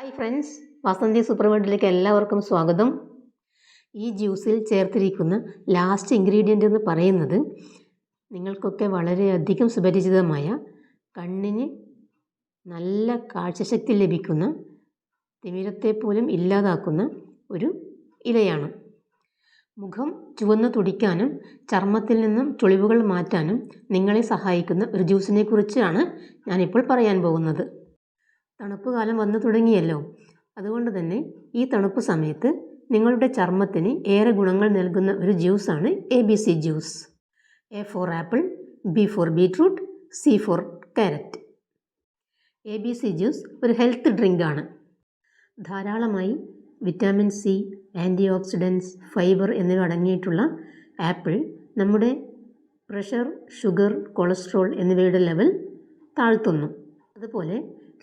Hi friends Vasanthi super വേൾഡിലേക്ക് എല്ലാവർക്കും സ്വാഗതം. ഈ ജ്യൂസിൽ ചേർത്തിരിക്കുന്ന ലാസ്റ്റ് ഇൻഗ്രീഡിയന്റ് എന്ന് പറയുന്നത് നിങ്ങൾക്കൊക്കെ വളരെയധികം സുപരിചിതമായ കണ്ണിന് നല്ല കാഴ്ചശക്തി ലഭിക്കുന്ന തിമിരത്തെ പോലും ഇല്ലാതാക്കുന്ന ഒരു ഇലയാണ്. മുഖം ചുവന്ന് തുടിക്കാനും ചർമ്മത്തിൽ നിന്നും ചുളിവുകൾ മാറ്റാനും നിങ്ങളെ സഹായിക്കുന്ന ഒരു ജ്യൂസിനെ കുറിച്ചാണ് ഞാനിപ്പോൾ പറയാൻ പോകുന്നത്. തണുപ്പ് കാലം വന്നു തുടങ്ങിയല്ലോ. അതുകൊണ്ട് തന്നെ ഈ തണുപ്പ് സമയത്ത് നിങ്ങളുടെ ചർമ്മത്തിന് ഏറെ ഗുണങ്ങൾ നൽകുന്ന ഒരു ജ്യൂസാണ് A B C juice. A for apple B for beetroot C for carrot A B C juice ഒരു ഹെൽത്ത് ഡ്രിങ്കാണ് ധാരാളമായി vitamin C antioxidants fibre എന്നിവ അടങ്ങിയിട്ടുള്ള ആപ്പിൾ നമ്മുടെ പ്രഷർ ഷുഗർ കൊളസ്ട്രോൾ എന്നിവയുടെ ലെവൽ താഴ്ത്തുന്നു. അതുപോലെ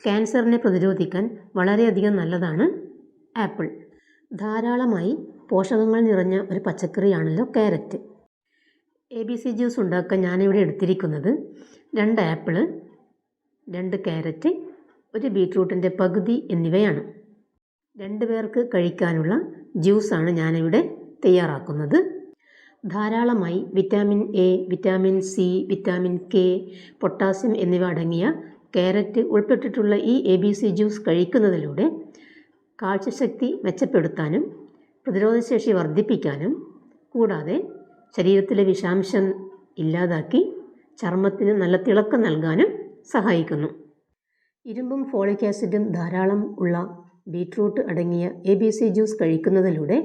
ക്യാൻസറിനെ പ്രതിരോധിക്കാൻ വളരെയധികം നല്ലതാണ് ആപ്പിൾ. ധാരാളമായി പോഷകങ്ങൾ നിറഞ്ഞ ഒരു പച്ചക്കറിയാണല്ലോ carrot. A B C juice ഉണ്ടാക്കാൻ ഞാനിവിടെ എടുത്തിരിക്കുന്നത് രണ്ട് ആപ്പിൾ രണ്ട് ക്യാരറ്റ് ഒരു ബീട്രൂട്ടിന്റെ പകുതി എന്നിവയാണ്. രണ്ട് പേർക്ക് കഴിക്കാനുള്ള ജ്യൂസാണ് ഞാനിവിടെ തയ്യാറാക്കുന്നത്. ധാരാളമായി vitamin A vitamin C vitamin K potassium എന്നിവ അടങ്ങിയ ക്യാരറ്റ് ഉൾപ്പെട്ടിട്ടുള്ള ഈ എ ബി സി ജ്യൂസ് കഴിക്കുന്നതിലൂടെ കാഴ്ചശക്തി മെച്ചപ്പെടുത്താനും പ്രതിരോധശേഷി വർദ്ധിപ്പിക്കാനും കൂടാതെ ശരീരത്തിലെ വിഷാംശം ഇല്ലാതാക്കി ചർമ്മത്തിന് നല്ല തിളക്കം നൽകാനും സഹായിക്കുന്നു. ഇരുമ്പും ഫോളിക് ആസിഡും ധാരാളം ഉള്ള ബീട്രൂട്ട് അടങ്ങിയ എ ബി സി ജ്യൂസ് കഴിക്കുന്നതിലൂടെ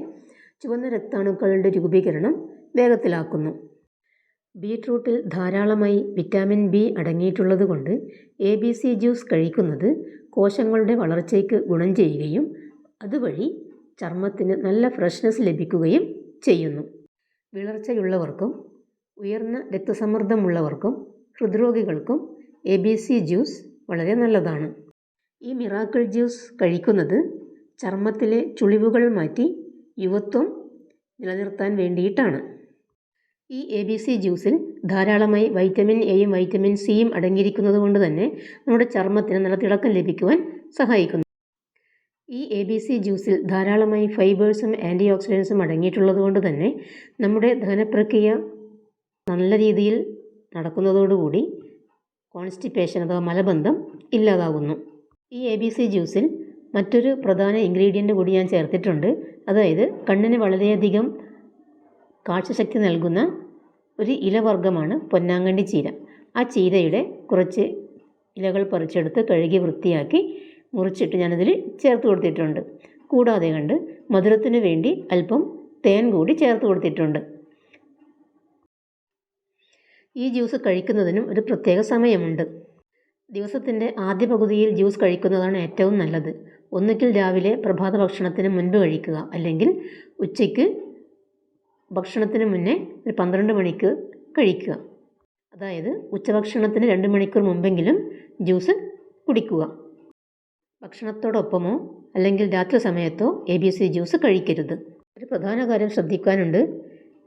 ചുവന്ന രക്താണുക്കളുടെ രൂപീകരണം വേഗത്തിലാക്കുന്നു. ബീട്രൂട്ടിൽ ധാരാളമായി വിറ്റാമിൻ ബി അടങ്ങിയിട്ടുള്ളതുകൊണ്ട് എ ബി സി ജ്യൂസ് കഴിക്കുന്നത് കോശങ്ങളുടെ വളർച്ചയ്ക്ക് ഗുണം ചെയ്യുകയും അതുവഴി ചർമ്മത്തിന് നല്ല ഫ്രഷ്നെസ് ലഭിക്കുകയും ചെയ്യുന്നു. വിളർച്ചയുള്ളവർക്കും ഉയർന്ന രക്തസമ്മർദ്ദമുള്ളവർക്കും ഹൃദ്രോഗികൾക്കും എ ബി സി ജ്യൂസ് വളരെ നല്ലതാണ്. ഈ മിറാക്കിൾ ജ്യൂസ് കഴിക്കുന്നത് ചർമ്മത്തിലെ ചുളിവുകൾ മാറ്റി യുവത്വം നിലനിർത്താൻ വേണ്ടിയിട്ടാണ്. ഈ എ ബി സി ജ്യൂസിൽ ധാരാളമായി വൈറ്റമിൻ എയും വൈറ്റമിൻ സിയും അടങ്ങിയിരിക്കുന്നത് കൊണ്ട് തന്നെ നമ്മുടെ ചർമ്മത്തിന് നല്ല തിളക്കം ലഭിക്കുവാൻ സഹായിക്കുന്നു. ഈ എ ബി സി ജ്യൂസിൽ ധാരാളമായി ഫൈബേഴ്സും ആന്റി ഓക്സിഡൻസും അടങ്ങിയിട്ടുള്ളത് കൊണ്ട് തന്നെ നമ്മുടെ ദഹനപ്രക്രിയ നല്ല രീതിയിൽ നടക്കുന്നതോടുകൂടി കോൺസ്റ്റിപ്പേഷൻ അഥവാ മലബന്ധം ഇല്ലാതാകുന്നു. ഈ എ ബി സി ജ്യൂസിൽ മറ്റൊരു പ്രധാന ഇൻഗ്രീഡിയന്റ് കൂടി ഞാൻ ചേർത്തിട്ടുണ്ട്. അതായത് കണ്ണിന് വളരെയധികം കാഴ്ചശക്തി നൽകുന്ന ഒരു ഇലവർഗമാണ് പൊന്നാങ്കണ്ണി ചീര. ആ ചീരയുടെ കുറച്ച് ഇലകൾ പറിച്ചെടുത്ത് കഴുകി വൃത്തിയാക്കി മുറിച്ചിട്ട് ഞാനതിൽ ചേർത്ത് കൊടുത്തിട്ടുണ്ട്. കൂടാതെ കണ്ട് മധുരത്തിന് വേണ്ടി അല്പം തേൻ കൂടി ചേർത്ത് കൊടുത്തിട്ടുണ്ട്. ഈ ജ്യൂസ് കഴിക്കുന്നതിനും ഒരു പ്രത്യേക സമയമുണ്ട്. ദിവസത്തിന്റെ ആദ്യ പകുതിയിൽ ജ്യൂസ് കഴിക്കുന്നതാണ് ഏറ്റവും നല്ലത്. ഒന്നുകിൽ രാവിലെ പ്രഭാത ഭക്ഷണത്തിന് മുൻപ് കഴിക്കുക അല്ലെങ്കിൽ ഉച്ചയ്ക്ക് ഭക്ഷണത്തിന് മുന്നേ ഒരു പന്ത്രണ്ട് മണിക്ക് കഴിക്കുക. അതായത് ഉച്ചഭക്ഷണത്തിന് രണ്ട് മണിക്കൂർ മുമ്പെങ്കിലും ജ്യൂസ് കുടിക്കുക. ഭക്ഷണത്തോടൊപ്പമോ അല്ലെങ്കിൽ രാത്രി സമയത്തോ എ ബി സി ജ്യൂസ് കഴിക്കരുത്. ഒരു പ്രധാന കാര്യം ശ്രദ്ധിക്കാനുണ്ട്.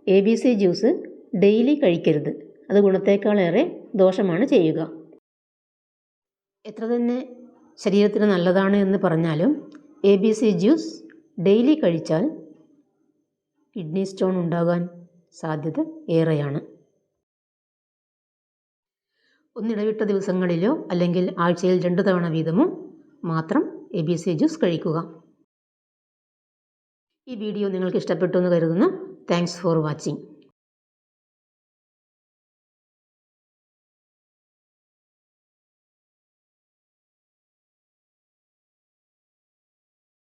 A B C juice daily കഴിക്കരുത്. അത് ഗുണത്തേക്കാളേറെ ദോഷമാണ് ചെയ്യുക. എത്ര തന്നെ ശരീരത്തിന് നല്ലതാണ് എന്ന് പറഞ്ഞാലും A B C juice daily കഴിച്ചാൽ കിഡ്നി സ്റ്റോൺ ഉണ്ടാകാൻ സാധ്യത ഏറെയാണ്. ഒന്നിടവിട്ട ദിവസങ്ങളിലോ അല്ലെങ്കിൽ ആഴ്ചയിൽ രണ്ട് തവണ വീതമോ മാത്രം എ ബി സി ജ്യൂസ് കഴിക്കുക. ഈ വീഡിയോ നിങ്ങൾക്ക് ഇഷ്ടപ്പെട്ടു എന്ന് കരുതുന്നു. Thanks for watching